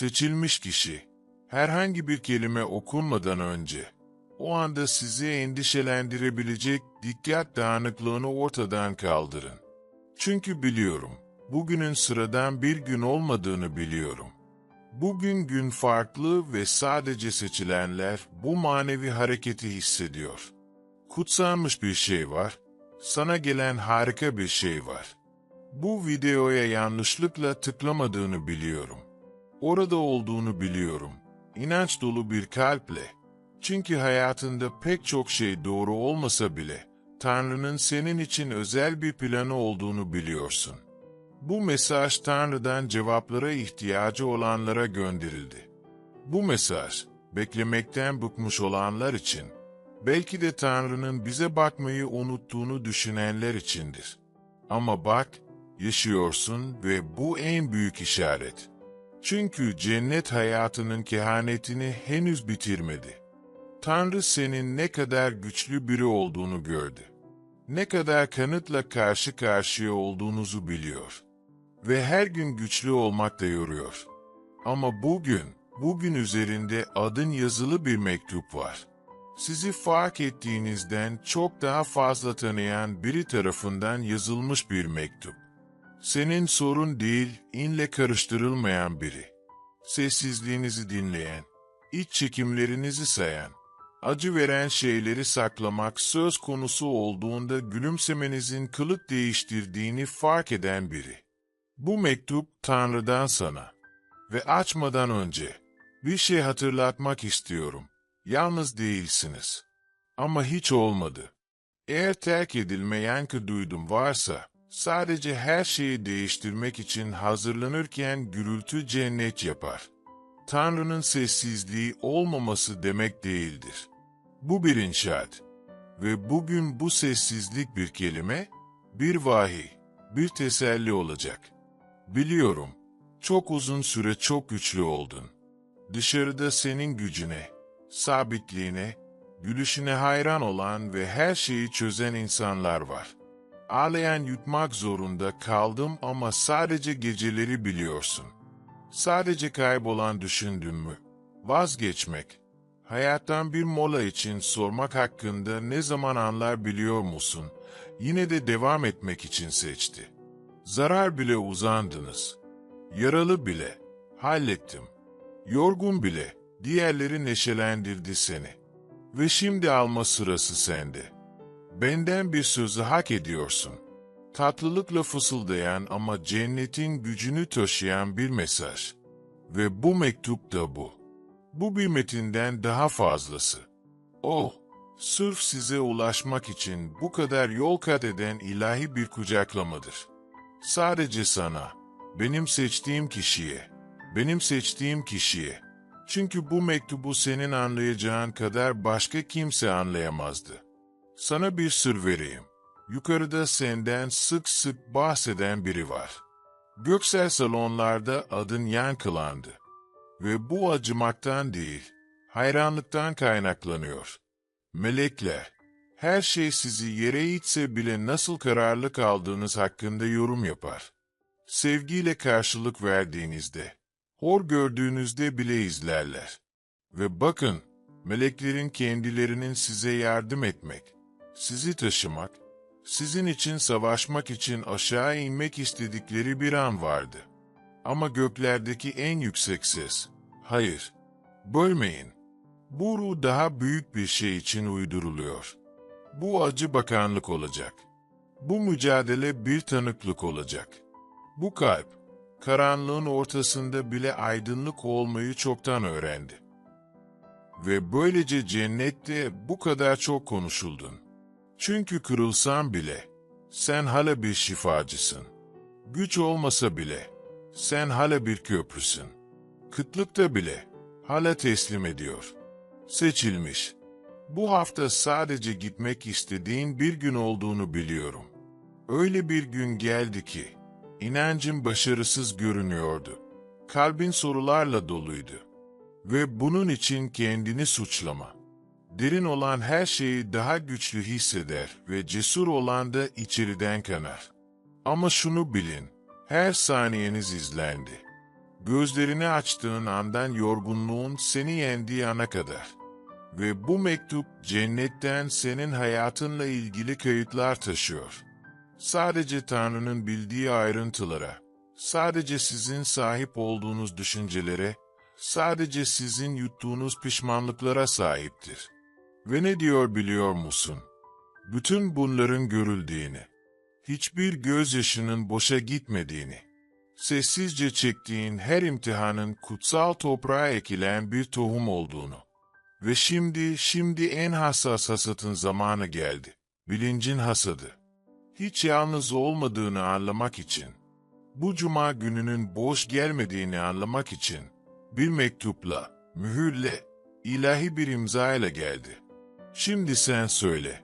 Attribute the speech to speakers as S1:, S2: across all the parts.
S1: Seçilmiş kişi, herhangi bir kelime okunmadan önce, o anda sizi endişelendirebilecek dikkat dağınıklığını ortadan kaldırın. Çünkü biliyorum, bugünün sıradan bir gün olmadığını biliyorum. Bugün gün farklı ve sadece seçilenler bu manevi hareketi hissediyor. Kutsanmış bir şey var, sana gelen harika bir şey var. Bu videoya yanlışlıkla tıklamadığını biliyorum. Orada olduğunu biliyorum. İnanç dolu bir kalple. Çünkü hayatında pek çok şey doğru olmasa bile, Tanrı'nın senin için özel bir planı olduğunu biliyorsun. Bu mesaj Tanrı'dan cevaplara ihtiyacı olanlara gönderildi. Bu mesaj, beklemekten bıkmış olanlar için, belki de Tanrı'nın bize bakmayı unuttuğunu düşünenler içindir. Ama bak, yaşıyorsun ve bu en büyük işaret. Çünkü cennet hayatının kehanetini henüz bitirmedi. Tanrı senin ne kadar güçlü biri olduğunu gördü. Ne kadar kanıtla karşı karşıya olduğunuzu biliyor. Ve her gün güçlü olmak da yoruyor. Ama bugün, bugün üzerinde adın yazılı bir mektup var. Sizi fark ettiğinizden çok daha fazla tanıyan biri tarafından yazılmış bir mektup. Senin sorun değil, inle karıştırılmayan biri. Sessizliğinizi dinleyen, iç çekimlerinizi sayan, acı veren şeyleri saklamak söz konusu olduğunda gülümsemenizin kılık değiştirdiğini fark eden biri. Bu mektup Tanrı'dan sana ve açmadan önce bir şey hatırlatmak istiyorum. Yalnız değilsiniz. Ama hiç olmadı. Eğer terk edilme yankı duydum varsa, sadece her şeyi değiştirmek için hazırlanırken gürültü cennet yapar. Tanrı'nın sessizliği olmaması demek değildir. Bu bir inşaat. Ve bugün bu sessizlik bir kelime, bir vahiy, bir teselli olacak. Biliyorum, çok uzun süre çok güçlü oldun. Dışarıda senin gücüne, sabitliğine, gülüşüne hayran olan ve her şeyi çözen insanlar var. Ağlayan yutmak zorunda kaldım ama sadece geceleri biliyorsun. Sadece kaybolan düşündün mü? Vazgeçmek. Hayattan bir mola için sormak hakkında ne zaman anlar biliyor musun? Yine de devam etmek için seçti. Zarar bile uzandınız. Yaralı bile. Hallettim. Yorgun bile. Diğerleri neşelendirdi seni. Ve şimdi alma sırası sende. Benden bir sözü hak ediyorsun. Tatlılıkla fısıldayan ama cennetin gücünü taşıyan bir mesaj. Ve bu mektup da bu. Bu bir metinden daha fazlası. Oh, sırf size ulaşmak için bu kadar yol kat eden ilahi bir kucaklamadır. Sadece sana, benim seçtiğim kişiye, benim seçtiğim kişiye. Çünkü bu mektubu senin anlayacağın kadar başka kimse anlayamazdı. Sana bir sır vereyim. Yukarıda senden sık sık bahseden biri var. Göksel salonlarda adın yankılandı. Ve bu acımaktan değil, hayranlıktan kaynaklanıyor. Melekler, her şey sizi yere itse bile nasıl kararlı kaldığınız hakkında yorum yapar. Sevgiyle karşılık verdiğinizde, hor gördüğünüzde bile izlerler. Ve bakın, meleklerin kendilerinin size yardım etmek, sizi taşımak, sizin için savaşmak için aşağı inmek istedikleri bir an vardı. Ama göklerdeki en yüksek ses, hayır, bölmeyin. Bu ruh daha büyük bir şey için uyduruluyor. Bu acı bakanlık olacak. Bu mücadele bir tanıklık olacak. Bu kalp, karanlığın ortasında bile aydınlık olmayı çoktan öğrendi. Ve böylece cennette bu kadar çok konuşuldun. Çünkü kırılsan bile, sen hala bir şifacısın. Güç olmasa bile, sen hala bir köprüsün. Kıtlıkta bile, hala teslim ediyor. Seçilmiş. Bu hafta sadece gitmek istediğin bir gün olduğunu biliyorum. Öyle bir gün geldi ki, inancın başarısız görünüyordu. Kalbin sorularla doluydu. Ve bunun için kendini suçlama. Derin olan her şeyi daha güçlü hisseder ve cesur olan da içeriden kanar. Ama şunu bilin, her saniyeniz izlendi. Gözlerini açtığın andan yorgunluğun seni yendiği ana kadar. Ve bu mektup cennetten senin hayatınla ilgili kayıtlar taşıyor. Sadece Tanrı'nın bildiği ayrıntılara, sadece sizin sahip olduğunuz düşüncelere, sadece sizin yuttuğunuz pişmanlıklara sahiptir. Ve ne diyor biliyor musun? Bütün bunların görüldüğini, hiçbir gözyaşının boşa gitmediğini, sessizce çektiğin her imtihanın kutsal toprağa ekilen bir tohum olduğunu ve şimdi, şimdi en hassas hasatın zamanı geldi. Bilincin hasadı. Hiç yalnız olmadığını anlamak için, bu cuma gününün boş gelmediğini anlamak için, bir mektupla, mühürle, ilahi bir imza ile geldi. Şimdi sen söyle,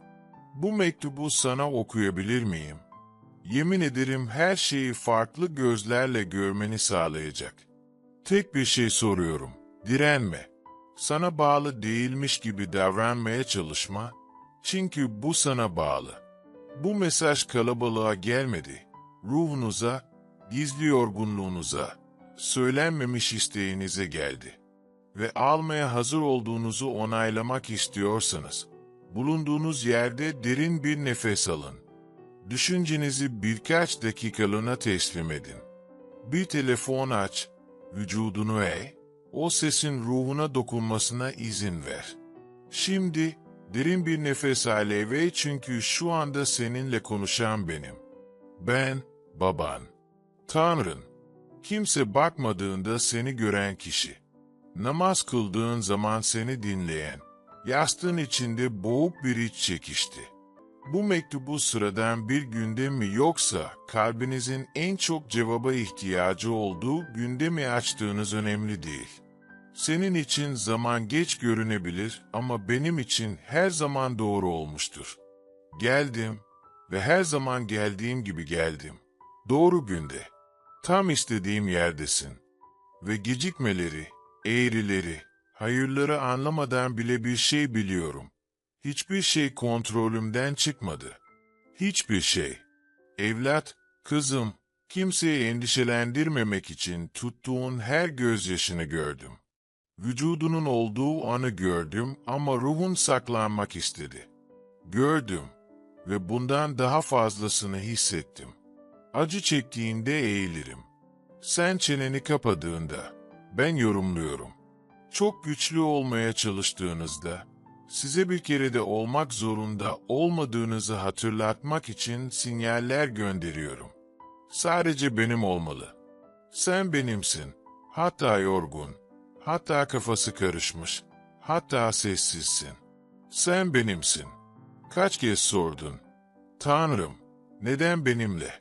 S1: bu mektubu sana okuyabilir miyim? Yemin ederim her şeyi farklı gözlerle görmeni sağlayacak. Tek bir şey soruyorum, direnme. Sana bağlı değilmiş gibi davranmaya çalışma, çünkü bu sana bağlı. Bu mesaj kalabalığa gelmedi. Ruhunuza, gizli yorgunluğunuza, söylenmemiş isteğinize geldi. Ve almaya hazır olduğunuzu onaylamak istiyorsanız, bulunduğunuz yerde derin bir nefes alın. Düşüncenizi birkaç dakikalığına teslim edin. Bir telefon aç, vücudunu eğ, o sesin ruhuna dokunmasına izin ver. Şimdi derin bir nefes al ve çünkü şu anda seninle konuşan benim. Ben, baban. Tanrın. Kimse bakmadığında seni gören kişi. Namaz kıldığın zaman seni dinleyen. Yastığın içinde boğuk bir iç çekişti. Bu mektubu sıradan bir günde mi yoksa kalbinizin en çok cevaba ihtiyacı olduğu günde mi açtığınız önemli değil. Senin için zaman geç görünebilir ama benim için her zaman doğru olmuştur. Geldim ve her zaman geldiğim gibi geldim. Doğru günde. Tam istediğim yerdesin. Ve gecikmeleri, eğrileri, hayırları anlamadan bile bir şey biliyorum. Hiçbir şey kontrolümden çıkmadı. Hiçbir şey. Evlat, kızım, kimseyi endişelendirmemek için tuttuğun her gözyaşını gördüm. Vücudunun olduğu anı gördüm ama ruhun saklanmak istedi. Gördüm ve bundan daha fazlasını hissettim. Acı çektiğinde eğilirim. Sen çeneni kapadığında ben yorumluyorum. Çok güçlü olmaya çalıştığınızda size bir kere de olmak zorunda olmadığınızı hatırlatmak için sinyaller gönderiyorum. Sadece benim olmalı. Sen benimsin. Hatta yorgun, hatta kafası karışmış, hatta sessizsin. Sen benimsin. Kaç kez sordun. Tanrım, neden benimle?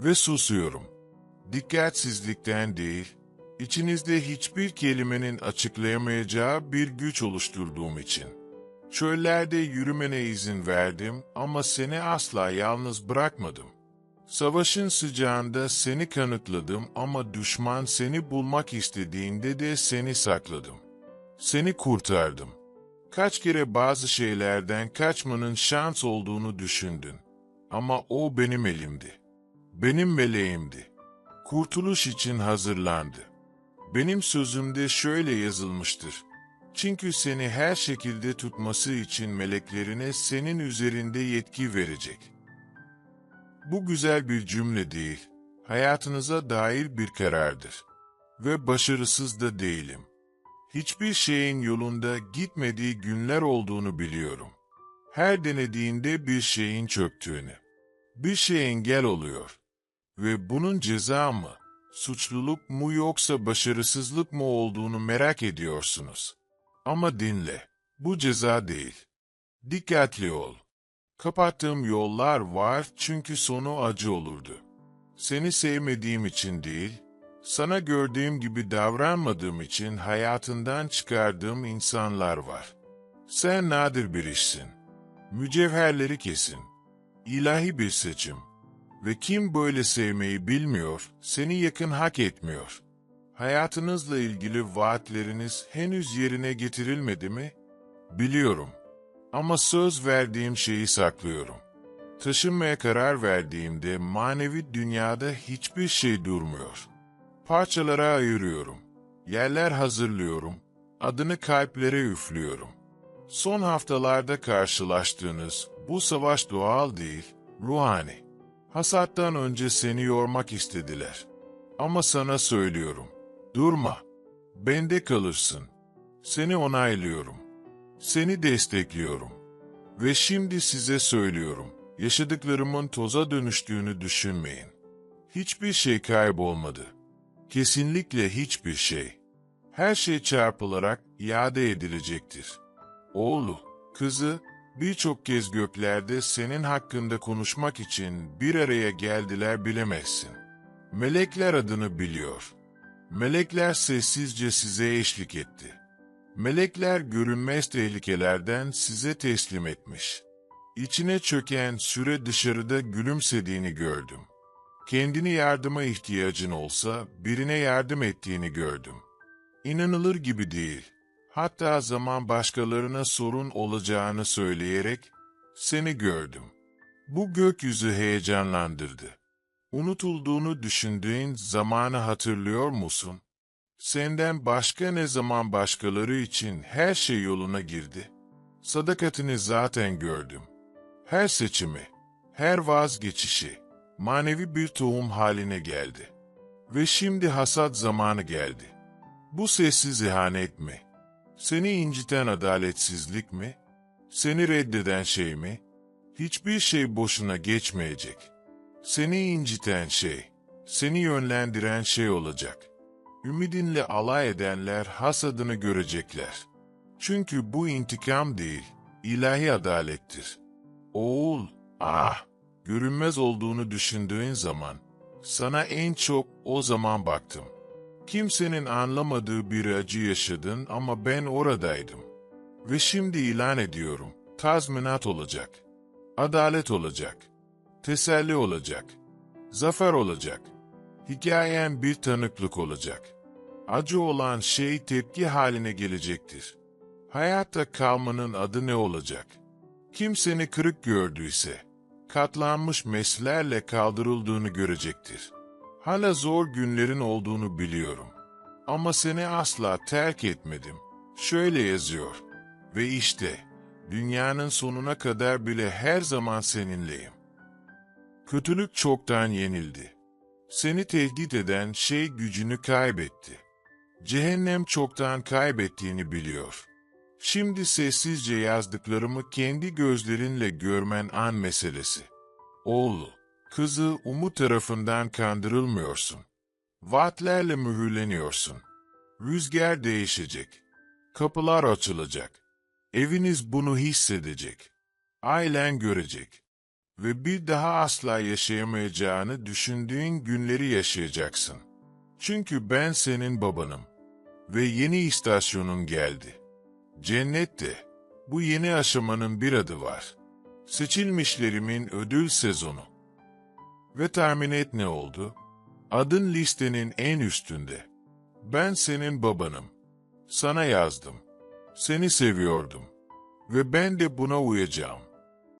S1: Ve susuyorum. Dikkatsizlikten değil, İçinizde hiçbir kelimenin açıklayamayacağı bir güç oluşturduğum için. Çöllerde yürümene izin verdim ama seni asla yalnız bırakmadım. Savaşın sıcağında seni kanıtladım ama düşman seni bulmak istediğinde de seni sakladım. Seni kurtardım. Kaç kere bazı şeylerden kaçmanın şans olduğunu düşündün. Ama o benim elimdi. Benim meleğimdi. Kurtuluş için hazırlandı. Benim sözümde şöyle yazılmıştır. Çünkü seni her şekilde tutması için meleklerine senin üzerinde yetki verecek. Bu güzel bir cümle değil, hayatınıza dair bir karardır. Ve başarısız da değilim. Hiçbir şeyin yolunda gitmediği günler olduğunu biliyorum. Her denediğinde bir şeyin çöktüğünü. Bir şey engel oluyor. Ve bunun ceza mı? Suçluluk mu yoksa başarısızlık mı olduğunu merak ediyorsunuz. Ama dinle, bu ceza değil. Dikkatli ol. Kapattığım yollar var çünkü sonu acı olurdu. Seni sevmediğim için değil, sana gördüğüm gibi davranmadığım için hayatından çıkardığım insanlar var. Sen nadir bir işsin. Mücevherleri kesin. İlahi bir seçim. Ve kim böyle sevmeyi bilmiyor, seni yakın hak etmiyor. Hayatınızla ilgili vaatleriniz henüz yerine getirilmedi mi? Biliyorum. Ama söz verdiğim şeyi saklıyorum. Taşınmaya karar verdiğimde manevi dünyada hiçbir şey durmuyor. Parçalara ayırıyorum. Yerler hazırlıyorum. Adını kalplere üflüyorum. Son haftalarda karşılaştığınız bu savaş doğal değil, ruhani. Hasattan önce seni yormak istediler. Ama sana söylüyorum, durma. Bende kalırsın. Seni onaylıyorum. Seni destekliyorum. Ve şimdi size söylüyorum, yaşadıklarımın toza dönüştüğünü düşünmeyin. Hiçbir şey kaybolmadı. Kesinlikle hiçbir şey. Her şey çarpılarak iade edilecektir. Oğlu, kızı, birçok kez göklerde senin hakkında konuşmak için bir araya geldiler bilemezsin. Melekler adını biliyor. Melekler sessizce size eşlik etti. Melekler görünmez tehlikelerden size teslim etmiş. İçine çöken süre dışarıda gülümsediğini gördüm. Kendini yardıma ihtiyacın olsa birine yardım ettiğini gördüm. İnanılır gibi değil. Hatta zaman başkalarına sorun olacağını söyleyerek seni gördüm. Bu gökyüzü heyecanlandırdı. Unutulduğunu düşündüğün zamanı hatırlıyor musun? Senden başka ne zaman başkaları için her şey yoluna girdi? Sadakatini zaten gördüm. Her seçimi, her vazgeçişi, manevi bir tohum haline geldi. Ve şimdi hasat zamanı geldi. Bu sessiz ihanet mi? Seni inciten adaletsizlik mi? Seni reddeden şey mi? Hiçbir şey boşuna geçmeyecek. Seni inciten şey, seni yönlendiren şey olacak. Ümidinle alay edenler hasadını görecekler. Çünkü bu intikam değil, ilahi adalettir. Oğul, ah, görünmez olduğunu düşündüğün zaman, sana en çok o zaman baktım. Kimsenin anlamadığı bir acı yaşadın ama ben oradaydım. Ve şimdi ilan ediyorum, tazminat olacak, adalet olacak, teselli olacak, zafer olacak. Hikayen bir tanıklık olacak. Acı olan şey tepki haline gelecektir. Hayatta kalmanın adı ne olacak? Kim seni kırık gördüyse, katlanmış meslerle kaldırıldığını görecektir. Hala zor günlerin olduğunu biliyorum. Ama seni asla terk etmedim. Şöyle yazıyor. Ve işte, dünyanın sonuna kadar bile her zaman seninleyim. Kötülük çoktan yenildi. Seni tehdit eden şey gücünü kaybetti. Cehennem çoktan kaybettiğini biliyor. Şimdi sessizce yazdıklarımı kendi gözlerinle görmen an meselesi. Oğlu, kızı umut tarafından kandırılmıyorsun. Vaatlerle mühürleniyorsun. Rüzgar değişecek. Kapılar açılacak. Eviniz bunu hissedecek. Ailen görecek. Ve bir daha asla yaşayamayacağını düşündüğün günleri yaşayacaksın. Çünkü ben senin babanım. Ve yeni istasyonun geldi. Cennette, bu yeni aşamanın bir adı var. Seçilmişlerimin ödül sezonu. Ve tahmin et ne oldu? Adın listenin en üstünde. Ben senin babanım. Sana yazdım. Seni seviyordum. Ve ben de buna uyacağım.